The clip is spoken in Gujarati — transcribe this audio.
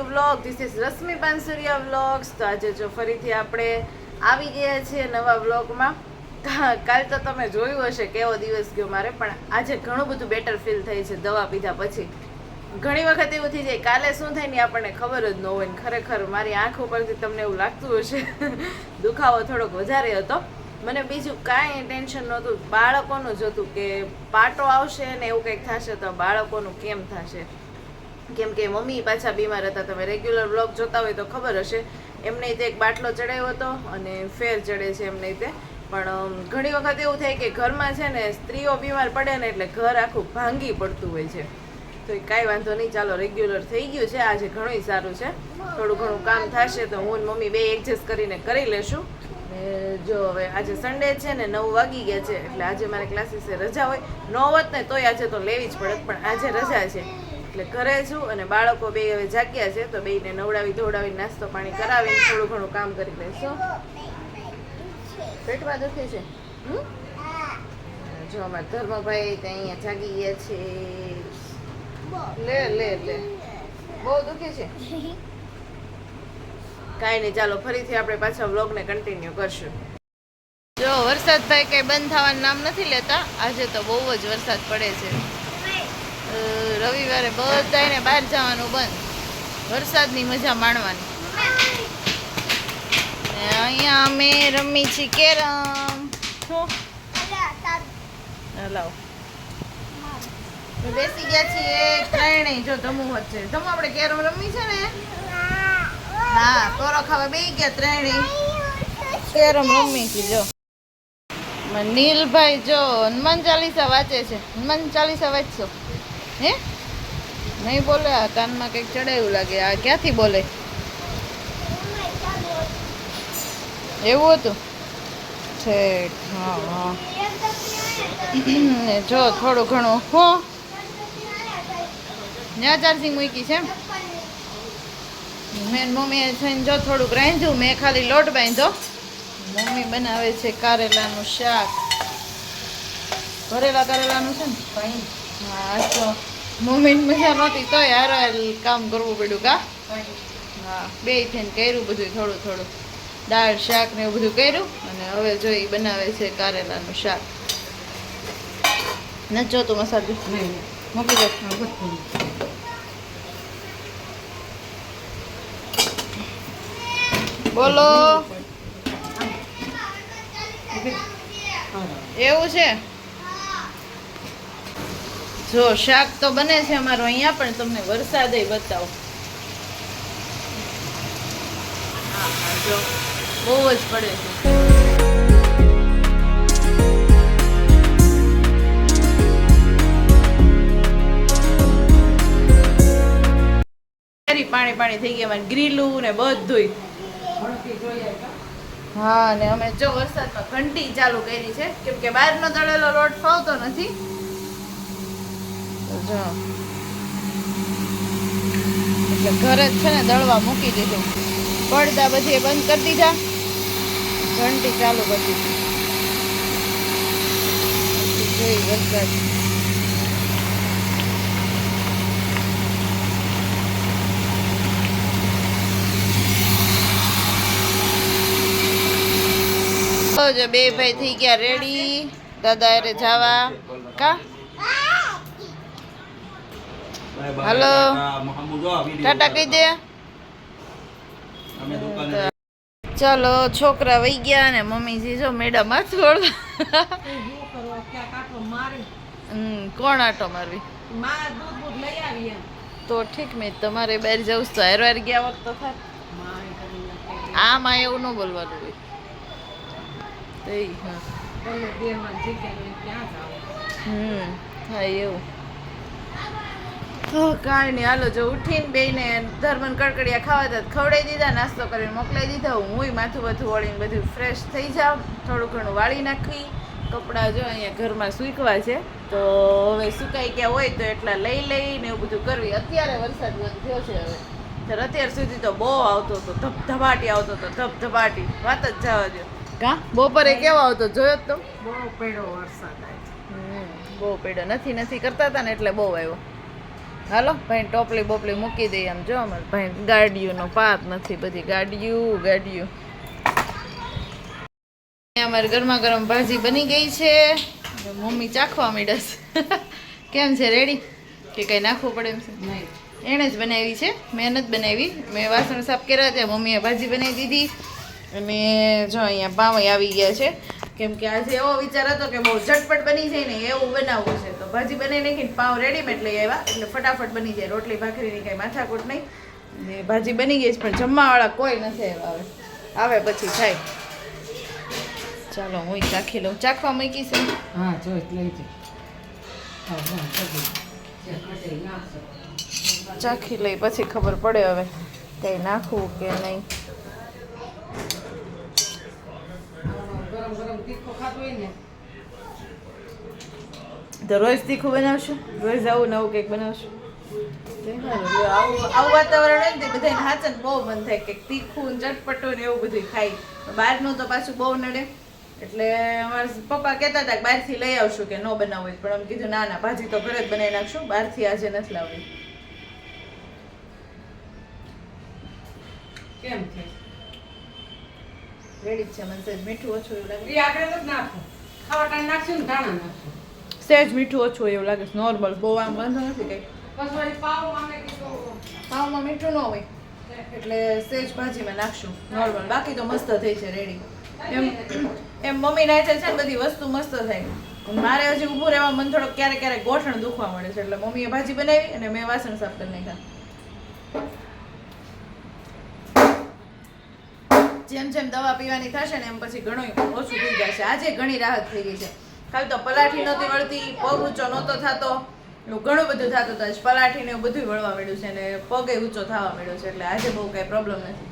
New vlog this is Rashmi Pansuriya vlogs તો આજે જો ફરીથી આપણે આવી ગયા છીએ નવા વ્લોગમાં કાલ તો તમે જોયું હશે કેવો દિવસ ગયો મારે, પણ આજે ઘણું બધું બેટર ફીલ થઈ છે દવા પીધા પછી. ઘણી વખત એવું થઈ જાય, કાલે શું થાય ને આપણને ખબર જ ન હોય ને ખરેખર મારી આંખ ઉપરથી તમને એવું લાગતું હશે. દુખાવો થોડોક વધારે હતો. મને બીજું કાંઈ ટેન્શન નહોતું. બાળકોનું જ હતું કે પાટો આવશે ને એવું કંઈક થશે તો બાળકોનું કેમ થશે? કેમ કે મમ્મી પાછા બીમાર હતા. તમે રેગ્યુલર બ્લોગ જોતા હોય તો ખબર હશે. એમને તે એક બાટલો ચડાવ્યો હતો અને ફેર ચડે છે એમને તે. પણ ઘણી વખત એવું થાય કે ઘરમાં છે ને સ્ત્રીઓ બીમાર પડે ને એટલે ઘર આખું ભાંગી પડતું હોય છે. તો એ કાંઈ વાંધો નહીં, ચાલો રેગ્યુલર થઈ ગયું છે. આજે ઘણું સારું છે. થોડું ઘણું કામ થશે તો હું મમ્મી બે એડજસ્ટ કરીને કરી લેશું. જો હવે આજે સન્ડે છે ને નવ વાગી ગયા છે. એટલે આજે મારે ક્લાસીસે રજા હોય. ન હોત ને તોય આજે તો લેવી જ પડત, પણ આજે રજા છે. એટલે ઘરે છું અને બાળકો બે હવે જાગ્યા છે, તો બેયને નવડાવી ધોવડાવી નાસ્તો પાણી કરાવી થોડું ઘણું કામ કરી લઈશું પેટમાં દુખે છે? જો અમારા ધર્મભાઈ તો અહીંયા જાગી ગયા છે. લે લે લે. બહુ દુખે છે? કાંઈ નહીં, ચાલો ફરીથી આપણે પાછા વ્લોગને કન્ટિન્યુ કરશું. જો વરસાદ ભાઈ કંઈ બંધ થવાનું નામ નથી લેતા, આજે તો બહુ જ વરસાદ પડે છે. રવિવારે બધાને બહાર જવાનું બંધ. વરસાદની મજા માણવાની. અહીંયા અમે રમી છીએ કેરમ. હલાવ બેસી ગયા છીએ ત્રણેય જો ધમુ વચ્ચે. ધમુ આપણે કેરમ રમી છે ને? હા તોરો ખાવા બે ગયા ત્રણેય. કેરમ રમી છે, જો. નીલભાઈ જો હનુમાન ચાલીસા વાંચે છે. હનુમાન ચાલીસા વાંચશો? હે? નહીં બોલે, આ કાનમાં કંઈક ચડાયું લાગે. આ ક્યાંથી બોલે? એવું હતું? છે હા હા. જો, થોડું ઘણું, હું. ત્યાં ચાર્જિંગ મૂકી છે એમ? મેં ને મમ્મીએ થઈને જો થોડુંક રાંધ્યું, મેં ખાલી લોટ બાંધ્યો. મમ્મી બનાવે છે કારેલાનું શાક. ભરેલા કારેલાનું છે ને? હા તો મમ્મીને મજા નહોતી તોય યાર કામ કરવું પડ્યું કા? હા બે થઈને કર્યું બધું થોડું થોડું. દાળ શાક ને એવું બધું કર્યું અને હવે જો ઈ બનાવે છે કારેલાનું શાક. નથી જોતું મસાલો મૂકી દો. બોલો. એવું છે? જો શાક તો બને છે અમારું અહીંયા, પણ તમને વરસાદ બતાવો. બહુ જ પડે છે. પાણી પાણી થઈ ગયા ગ્રીલું ને બધું હા, ને અમે જો વરસાદમાં ઘંટી ચાલુ કરી છે, કેમ કે બહારનો તળેલો લોટ ફાવતો નથી. જો. એટલે ઘરે જ છે ને દળવા મૂકી દીધું. પડદા બધી બંધ કરી દીધા. ઘંટી ચાલુ કરી દીધી. જોઈ વરસાદ. જો બે ભાઈ થઈ ગયા રેડી દાદા અરે જાવા. કા? હલો. ટાટા કહી દે ચાલો છોકરા વહી ગયા ને મમ્મીજી જો મેડમ હાથ વળવા કોણ આટો મારવી? તો ઠીક મેં તમારે બહાર જવું છે તો હેર હેર ગયા વખત તો આ માં એવું ન બોલવાનું હોય. તો હા. હમ થાય એવું. કાંઈ નહીં. હાલો જો ઉઠીને બેને ધર્મન કડકડિયા ખાવા હતા તો ખવડાવી દીધા નાસ્તો કરીને મોકલાવી દીધા. હુંય માથું બધું વળીને બધું ફ્રેશ થઈ જાઉં. થોડું ઘણું વાળી નાખી. કપડાં જો અહીંયા ઘરમાં સૂકવા છે. તો હવે સુકાઈ ગયા હોય તો એટલા લઈ લઈને એવું બધું કરવી. અત્યારે વરસાદ બંધ થયો છે હવે. ત્યારે અત્યાર સુધી તો બહુ આવતો હતો. ધબધબાટી આવતો હતો. ધબધબાટી. વાત જ જવા દો કા? બપોરે કેવો આવતો? જોયો જ તો? બહુ પેડો વરસાદ હમ, બહુ પેડો નથી નથી કરતા હતા ને એટલે બહુ આવ્યો. હાલો ભાઈ ટોપલી બોપલી મૂકી દઈએ આમ જો અમારે. ભાઈ ગાડીઓનો પાર નથી બધી. ગાડીઓ ગાડીઓ. અમારે ગરમા ગરમ ભાજી બની ગઈ છે. મમ્મી ચાખવા માંડ્યા છે. કેમ છે રેડી કે કંઈ નાખવું પડે એમ છે? એણે જ બનાવી છે. મેં નથી બનાવી. મેં વાસણ સાફ કર્યા ત્યાં મમ્મીએ ભાજી બનાવી દીધી. અને જો અહીંયા પાવઈ આવી ગયા છે. કેમ કે આજે એવો વિચાર હતો કે બહુ ઝટપટ બની જાય ને એવું બનાવવું છે. ભાજી બનાવી નાખીને પાઉં રેડીમેડ લઈ આવ્યા. એટલે ફટાફટ બની જાય. રોટલી ભાખરીની કંઈ માથાકૂટ નહીં. ને ભાજી બની ગઈ છે પણ જમવાવાળા કોઈ નથી આવ્યા હવે. આવે પછી થાય. ચાલો હું ચાખી લઉં. ચાખવા મૂકી છે? હા જો લઈ જા. હા હા ચાખી લઈ પછી ખબર પડે હવે કંઈ નાખવું કે નહીં. ગરમ ગરમ તીખો ખાતો હોય ને તો રોજ તીખું બનાવશું? રોજ આવું નવું કંઈક બનાવશું? આવું આવું વાતાવરણ હોય ને બધા હાચન બહુ મન થાય. કે તીખું ને ચટપટું ને એવું બધું ખાય બહારનું તો પાછું બહુ નડે. એટલે અમારા પપ્પા કહેતા હતા કે બહારથી લઈ આવશું કે ન બનાવવું પણ અમે કીધું ના ના ભાજી તો ઘરે જ બનાવી નાખશું. બહારથી આજે નથી લાવવી. કેમ છે? રેડી જ છે મને મીઠું ઓછું એવું લાગે. આગળ તો નાખો. ખાવા ટાઈમ નાખશું ને ધાણા નાખશું. સહેજ મીઠું ઓછું એવું લાગે છે. નોર્મલ બહુ આમ વાંધો નથી કંઈ. વળી કીધું પાવમાં મીઠું ન હોય. એટલે સેજ ભાજીમાં નાખશું. નોર્મલ બાકી તો મસ્ત થઈ છે રેડી એમ એમ મમ્મી નાખે છે ને બધી વસ્તુ મસ્ત થાય. મારે હજી ઊભું રહેવા મન થોડોક ક્યારેક ક્યારેક ગોઠણ દુખવા મળે છે. એટલે મમ્મીએ ભાજી બનાવી અને મેં વાસણ સાફ કરી નાખ્યા. જેમ જેમ દવા પીવાની થશે ને એમ પછી ઘણું ઓછું થઈ જશે. આજે ઘણી રાહત થઈ ગઈ છે. ખાલી તો પલાઠી નહોતી વળતી, પગ ઊંચો નહોતો થતો ઘણું બધું થતું હતું આજ પલાઠી ને એવું બધું વળવા મળ્યું છે અને પગે ઊંચો થવા મળ્યો છે, એટલે આજે બહુ કાંઈ પ્રોબ્લેમ નથી.